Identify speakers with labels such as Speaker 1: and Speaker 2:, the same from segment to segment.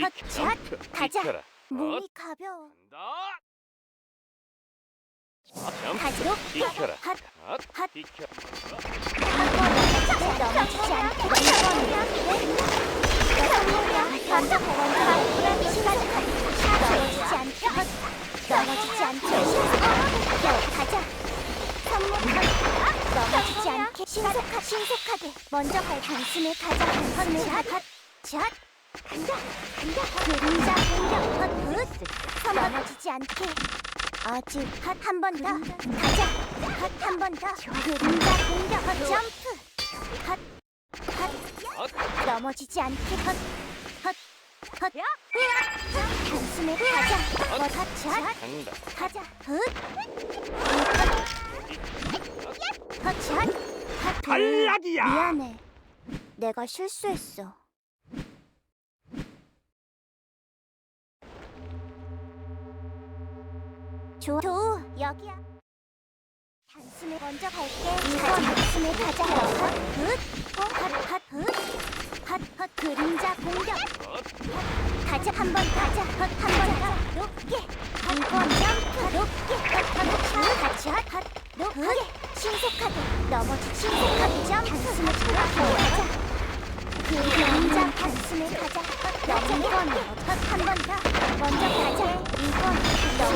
Speaker 1: 헛샷. 가자.
Speaker 2: 비켜라.
Speaker 1: 몸이 가벼워.
Speaker 2: 간다. 점프.
Speaker 1: 가지. 높게.
Speaker 2: 비켜라.
Speaker 1: 헛.
Speaker 2: 헛.
Speaker 1: 헛.
Speaker 2: 비켜.
Speaker 1: 넘어지지 않게 이번이야. 선물이야. 먼저 먼저 시간 넘어지지 않게 헛. 넘어지지 않게 가자. 선물 헛. 넘어지지 않게 신속하 신속하게 먼저 갈 단숨에 가자. 단숨에 헛. 샷. 간다. 간다. 그림자 공격 헛. 헛. 넘어지지 않게 아직 핫한 번 더. 가자. 핫한 번 더. 그림자 공격 헛. 점프. 헛. 헛.
Speaker 2: 헛.
Speaker 1: 넘어지지 않게 헛. 헛. 헛. 단숨에 가자. 헛. 헛. 샷.
Speaker 2: 간다.
Speaker 1: 가자. 헛. 헛. 샷. 헛.
Speaker 2: 탈락이야.
Speaker 1: 미안해. 내가 실수했어. 좋아. 도 여기야. 단숨에 먼저 갈게. 이거 단숨에 가자. 헛, 헛, 헛, 헛, 헛, 헛, 헛, 그림자 공격.
Speaker 2: 헛.
Speaker 1: 가자 한번 가자. 헛, 한번 더. 높게. 이번 점프. 높게. 헛, 헛, 헛, 같이 헛, 헛, 높게. 신속하게 넘어지. 신속하게 점프. 단숨에 가자. 그림자 단숨에 가자. 넘어번 헛한번 더. 먼저 가자. 넘어지지 않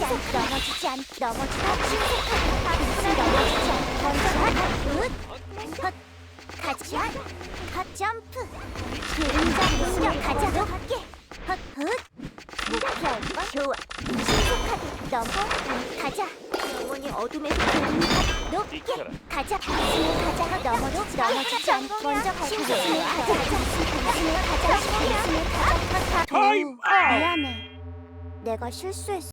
Speaker 1: 넘어지지 않 넘어지지 않 신속하게 단숨 넘어지지 않 먼저 가. 헛. 헛. 같이 헛. 헛 점프. 그림자 공격 가자. 높게. 헛. 헛. 목표 좋아. 신속하게 넘어 가자. 영원히 어둠에서 그림자 높게. 가자. 단숨에 가자. 넘어지 넘어지지 않 먼저 가. 단숨에 가자. 단숨에 가자. 단숨에 가자.
Speaker 2: 타임 아웃.
Speaker 1: 미안해. 내가 실수했어.